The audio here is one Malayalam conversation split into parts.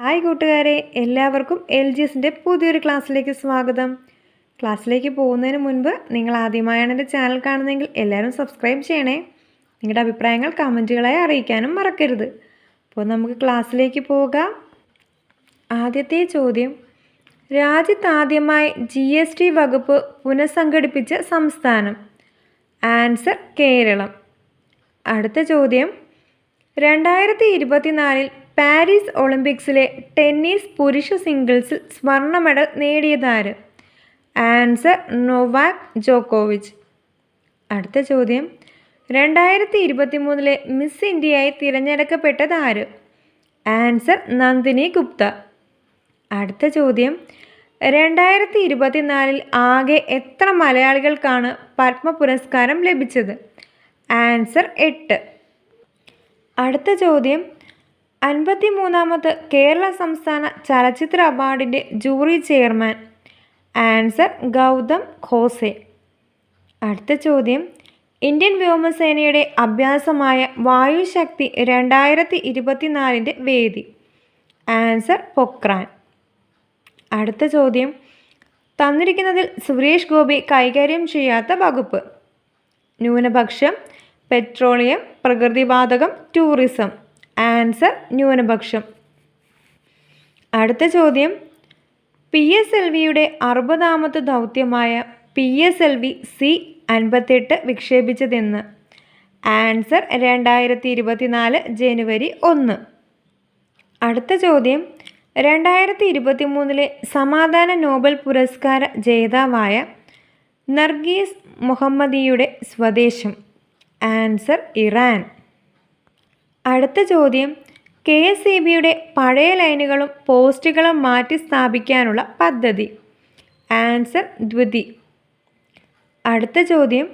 ഹായ് കൂട്ടുകാരെ എല്ലാവർക്കും എൽ ജി എസിന്റെ പുതിയൊരു ക്ലാസ്സിലേക്ക് സ്വാഗതം. ക്ലാസ്സിലേക്ക് പോകുന്നതിന് മുൻപ് നിങ്ങൾ ആദ്യമായാണ് എന്റെ ചാനൽ കാണുന്നതെങ്കിൽ എല്ലാവരും സബ്സ്ക്രൈബ് ചെയ്യണേ. നിങ്ങളുടെ അഭിപ്രായങ്ങൾ കമന്റുകളായി അറിയിക്കാനും മറക്കരുത്. അപ്പോൾ നമുക്ക് ക്ലാസ്സിലേക്ക് പോകാം. ആദ്യത്തെ ചോദ്യം. രാജ്യത്താദ്യമായി ജി എസ് ടി വകുപ്പ് പുനഃസംഘടിപ്പിച്ച സംസ്ഥാനം. ആൻസർ കേരളം. അടുത്ത ചോദ്യം. രണ്ടായിരത്തി ഇരുപത്തിനാലിൽ പാരീസ് ഒളിമ്പിക്സിലെ ടെന്നീസ് പുരുഷ സിംഗിൾസിൽ സ്വർണ മെഡൽ നേടിയതാര്? ആൻസർ നൊവാക് ജോക്കോവിച്ച്. അടുത്ത ചോദ്യം. രണ്ടായിരത്തി ഇരുപത്തി മൂന്നിലെ മിസ് ഇന്ത്യയായി തിരഞ്ഞെടുക്കപ്പെട്ടത് ആര് ആൻസർ നന്ദിനി ഗുപ്ത. അടുത്ത ചോദ്യം. രണ്ടായിരത്തി ഇരുപത്തിനാലിൽ ആകെ എത്ര മലയാളികൾക്കാണ് പത്മ പുരസ്കാരം ലഭിച്ചത്? ആൻസർ എട്ട്. അടുത്ത ചോദ്യം. അൻപത്തി മൂന്നാമത് കേരള സംസ്ഥാന ചലച്ചിത്ര അവാർഡിന്റെ jury chairman answer Gautham Ghose. അടുത്ത ചോദ്യം. ഇന്ത്യൻ വ്യോമസേനയുടെ അഭ്യാസമായ വായുശക്തി രണ്ടായിരത്തി ഇരുപത്തിനാലിന്റെ വേദി. ആൻസർ പൊക്രാൻ. അടുത്ത ചോദ്യം. തന്നിരിക്കുന്നതിൽ സുരേഷ് ഗോപി കൈകാര്യം ചെയ്യാത്ത വകുപ്പ്. ന്യൂനപക്ഷം പെട്രോളിയം പ്രകൃതിവാതകം ടൂറിസം. ആൻസർ ന്യൂനപക്ഷം. അടുത്ത ചോദ്യം. പി എസ് എൽ വിയുടെ അറുപതാമത്തെ ദൗത്യമായ P S L V C അൻപത്തെട്ട് വിക്ഷേപിച്ചതെന്ന്. ആൻസർ രണ്ടായിരത്തി ഇരുപത്തിനാല് ജനുവരി ഒന്ന്. അടുത്ത ചോദ്യം. രണ്ടായിരത്തി ഇരുപത്തി മൂന്നിലെ സമാധാന നോബൽ പുരസ്കാര ജേതാവായ നർഗീസ് മുഹമ്മദിയുടെ സ്വദേശം. Answer Iran. അടുത്ത ചോദ്യം. കെ എസ് ഇ ബിയുടെ പഴയ ലൈനുകളും പോസ്റ്റുകളും മാറ്റി സ്ഥാപിക്കാനുള്ള പദ്ധതി. ആൻസർ ദ്വിതി. അടുത്ത ചോദ്യം.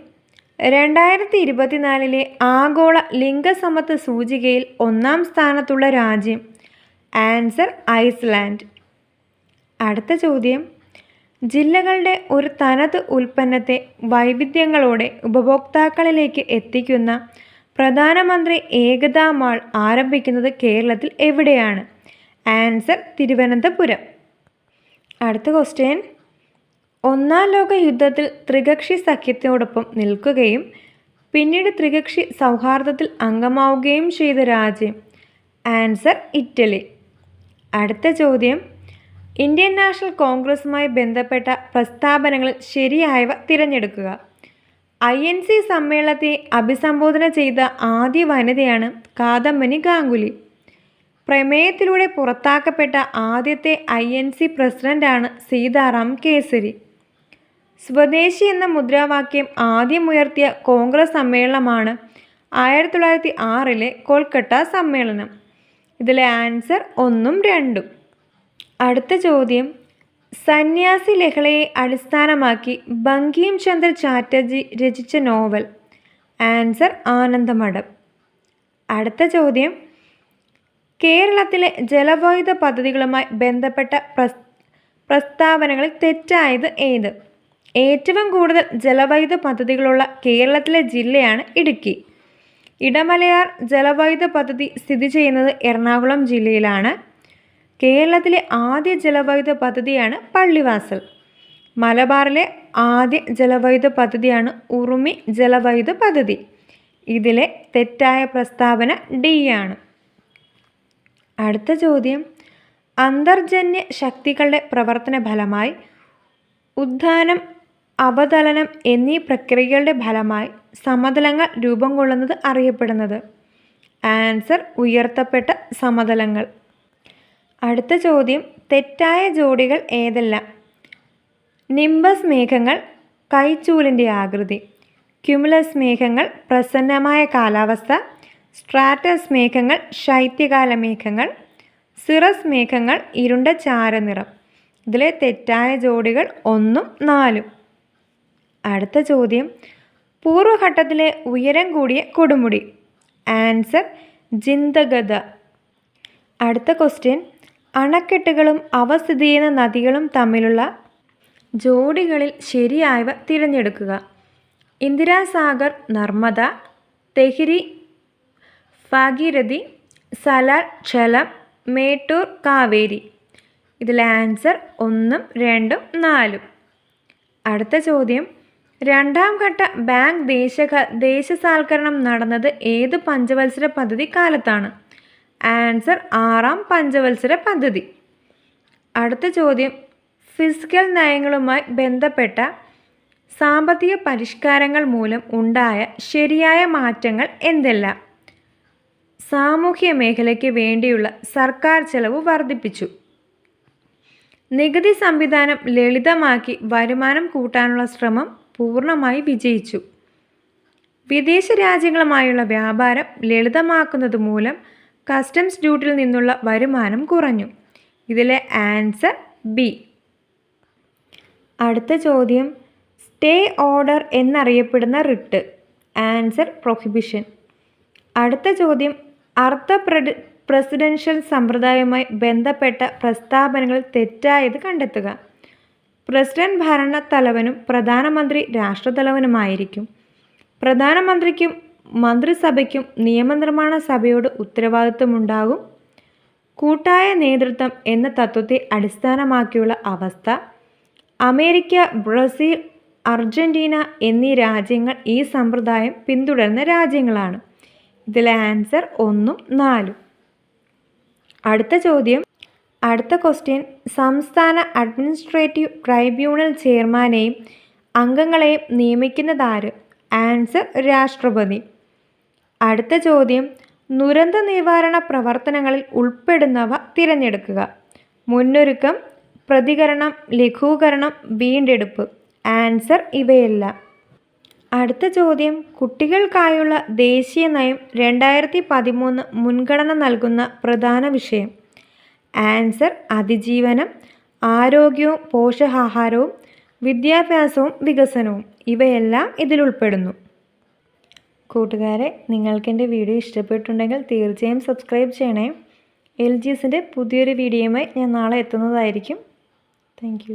രണ്ടായിരത്തി ഇരുപത്തിനാലിലെ ആഗോള ലിംഗസമത്വ സൂചികയിൽ ഒന്നാം സ്ഥാനത്തുള്ള രാജ്യം. Answer Iceland. അടുത്ത ചോദ്യം. ജില്ലകളുടെ ഒരു തനത് ഉൽപ്പന്നത്തെ വൈവിധ്യങ്ങളോടെ ഉപഭോക്താക്കളിലേക്ക് എത്തിക്കുന്ന പ്രധാനമന്ത്രി ഏകതാ മാൾ ആരംഭിക്കുന്നത് കേരളത്തിൽ എവിടെയാണ്? ആൻസർ തിരുവനന്തപുരം. അടുത്ത ക്വസ്റ്റ്യൻ. ഒന്നാം ലോക യുദ്ധത്തിൽ ത്രികക്ഷി സഖ്യത്തോടൊപ്പം നിൽക്കുകയും പിന്നീട് ത്രികക്ഷി സൗഹാർദ്ദത്തിൽ അംഗമാവുകയും ചെയ്ത രാജ്യം. Answer Italy. അടുത്ത ചോദ്യം. ഇന്ത്യൻ നാഷണൽ കോൺഗ്രസുമായി ബന്ധപ്പെട്ട പ്രസ്താവനകളിൽ ശരിയായവ തിരഞ്ഞെടുക്കുക. ഐ എൻ സി സമ്മേളനത്തെ അഭിസംബോധന ചെയ്ത ആദ്യ വനിതയാണ് കാദംബനി ഗാംഗുലി. പ്രമേയത്തിലൂടെ പുറത്താക്കപ്പെട്ട ആദ്യത്തെ ഐ എൻ സി പ്രസിഡന്റാണ് സീതാറാം കേസരി. സ്വദേശി എന്ന മുദ്രാവാക്യം ആദ്യം ഉയർത്തിയ കോൺഗ്രസ് സമ്മേളനമാണ് ആയിരത്തി തൊള്ളായിരത്തി ആറിലെ കൊൽക്കട്ട സമ്മേളനം. ഇതിലെ ആൻസർ ഒന്നും രണ്ടും. അടുത്ത ചോദ്യം. സന്യാസി ലഹളയെ അടിസ്ഥാനമാക്കി ബങ്കിം ചന്ദ്ര ചാറ്റർജി രചിച്ച നോവൽ. ആൻസർ ആനന്ദമഠം. അടുത്ത ചോദ്യം. കേരളത്തിലെ ജലവൈദ്യുത പദ്ധതികളുമായി ബന്ധപ്പെട്ട പ്രസ് പ്രസ്താവനകളിൽ തെറ്റായത് ഏത്? ഏറ്റവും കൂടുതൽ ജലവൈദ്യുത പദ്ധതികളുള്ള കേരളത്തിലെ ജില്ലയാണ് ഇടുക്കി. ഇടമലയാർ ജലവൈദ്യുത പദ്ധതി സ്ഥിതി ചെയ്യുന്നത് എറണാകുളം ജില്ലയിലാണ്. കേരളത്തിലെ ആദ്യ ജലവൈദ്യുത പദ്ധതിയാണ് പള്ളിവാസൽ. മലബാറിലെ ആദ്യ ജലവൈദ്യുത പദ്ധതിയാണ് ഉറുമി ജലവൈദ്യുത പദ്ധതി. ഇതിലെ തെറ്റായ പ്രസ്താവന ഡി ആണ്. അടുത്ത ചോദ്യം. അന്തർജന്യ ശക്തികളുടെ പ്രവർത്തന ഫലമായി ഉദ്ധാനം അവതലനം എന്നീ പ്രക്രിയകളുടെ ഫലമായി സമതലങ്ങൾ രൂപം കൊള്ളുന്നത് അറിയപ്പെടുന്നത്. ആൻസർ ഉയർത്തപ്പെട്ട സമതലങ്ങൾ. അടുത്ത ചോദ്യം തെറ്റായ ജോഡികൾ ഏതെല്ലാം? നിംബസ് മേഘങ്ങൾ കൈച്ചൂലിന്റെ ആകൃതി. ക്യുമുലസ് മേഘങ്ങൾ പ്രസന്നമായ കാലാവസ്ഥ. സ്ട്രാറ്റസ് മേഘങ്ങൾ ശൈത്യകാല മേഘങ്ങൾ. സിറസ് മേഘങ്ങൾ ഇരുണ്ട ചാരനിറം. ഇതിലെ തെറ്റായ ജോഡികൾ ഒന്നും നാലും. അടുത്ത ചോദ്യം പൂർവഘട്ടത്തിലെ ഉയരം കൂടിയ കൊടുമുടി. ആൻസർ ജിന്തഗത. അടുത്ത ക്വസ്റ്റ്യൻ അണക്കെട്ടുകളും അവ സ്ഥിതി ചെയ്യുന്ന നദികളും തമ്മിലുള്ള ജോഡികളിൽ ശരിയായവ തിരഞ്ഞെടുക്കുക. ഇന്ദിരാസാഗർ നർമ്മദ തെഹിരി ഭാഗീരഥി സലാർ ക്ഷലം മേട്ടൂർ കാവേരി. ഇതിലെ ആൻസർ ഒന്നും രണ്ടും നാലും. അടുത്ത ചോദ്യം. രണ്ടാം ഘട്ട ബാങ്ക് ദേശ ദേശസാൽക്കരണം നടന്നത് ഏത് പഞ്ചവത്സര പദ്ധതി കാലത്താണ്? ആൻസർ ആറാം പഞ്ചവത്സര പദ്ധതി. അടുത്ത ചോദ്യം. ഫിസിക്കൽ നയങ്ങളുമായി ബന്ധപ്പെട്ട സാമ്പത്തിക പരിഷ്കാരങ്ങൾ മൂലം ഉണ്ടായ ശരിയായ മാറ്റങ്ങൾ എന്തെല്ലാം? സാമൂഹ്യ മേഖലയ്ക്ക് വേണ്ടിയുള്ള സർക്കാർ ചെലവ് വർദ്ധിപ്പിച്ചു. നികുതി സംവിധാനം ലളിതമാക്കി വരുമാനം കൂട്ടാനുള്ള ശ്രമം പൂർണമായി വിജയിച്ചു. വിദേശ രാജ്യങ്ങളുമായുള്ള വ്യാപാരം ലളിതമാക്കുന്നത് മൂലം കസ്റ്റംസ് ഡ്യൂട്ടിയിൽ നിന്നുള്ള വരുമാനം കുറഞ്ഞു. ഇതിലെ ആൻസർ ബി അടുത്ത ചോദ്യം. സ്റ്റേ ഓർഡർ എന്നറിയപ്പെടുന്ന റിട്ട്. ആൻസർ പ്രൊഹിബിഷൻ അടുത്ത ചോദ്യം. അർത്ഥ പ്രസിഡൻഷ്യൽ സമ്പ്രദായവുമായി ബന്ധപ്പെട്ട പ്രസ്താവനകൾ തെറ്റായത് കണ്ടെത്തുക. പ്രസിഡന്റ് ഭരണത്തലവനും പ്രധാനമന്ത്രി രാഷ്ട്രതലവനുമായിരിക്കും പ്രധാനമന്ത്രിക്കും മന്ത്രിസഭയ്ക്കും നിയമനിർമ്മാണ സഭയോട് ഉത്തരവാദിത്വമുണ്ടാകും. കൂട്ടായ നേതൃത്വം എന്ന തത്വത്തെ അടിസ്ഥാനമാക്കിയുള്ള അവസ്ഥ അമേരിക്ക ബ്രസീൽ അർജന്റീന എന്നീ രാജ്യങ്ങൾ ഈ സമ്പ്രദായം പിന്തുടരുന്ന രാജ്യങ്ങളാണ്. ഇതിലെ ആൻസർ ഒന്നും നാലും. അടുത്ത ചോദ്യം. അടുത്ത ക്വസ്റ്റ്യൻ. സംസ്ഥാന അഡ്മിനിസ്ട്രേറ്റീവ് ട്രൈബ്യൂണൽ ചെയർമാനെയും അംഗങ്ങളെയും നിയമിക്കുന്നതാര്? ആൻസർ രാഷ്ട്രപതി. അടുത്ത ചോദ്യം. ദുരന്ത നിവാരണ പ്രവർത്തനങ്ങളിൽ ഉൾപ്പെടുന്നവ തിരഞ്ഞെടുക്കുക. മുന്നൊരുക്കം പ്രതികരണം ലഘൂകരണം വീണ്ടെടുപ്പ്. ആൻസർ ഇവയെല്ലാം. അടുത്ത ചോദ്യം. കുട്ടികൾക്കായുള്ള ദേശീയ നയം രണ്ടായിരത്തി പതിമൂന്ന് മുൻഗണന നൽകുന്ന പ്രധാന വിഷയം. ആൻസർ അതിജീവനം ആരോഗ്യവും പോഷകാഹാരവും വിദ്യാഭ്യാസവും വികസനവും. ഇവയെല്ലാം ഇതിൽ ഉൾപ്പെടുന്നു. കൂട്ടുകാരെ നിങ്ങൾക്ക് എന്റെ വീഡിയോ ഇഷ്ടപ്പെട്ടുണ്ടെങ്കിൽ തീർച്ചയായും സബ്സ്ക്രൈബ് ചെയ്യണേ. എൽ ജി എസിന്റെ പുതിയൊരു വീഡിയോയുമായി ഞാൻ നാളെ എത്തുന്നതായിരിക്കും. താങ്ക്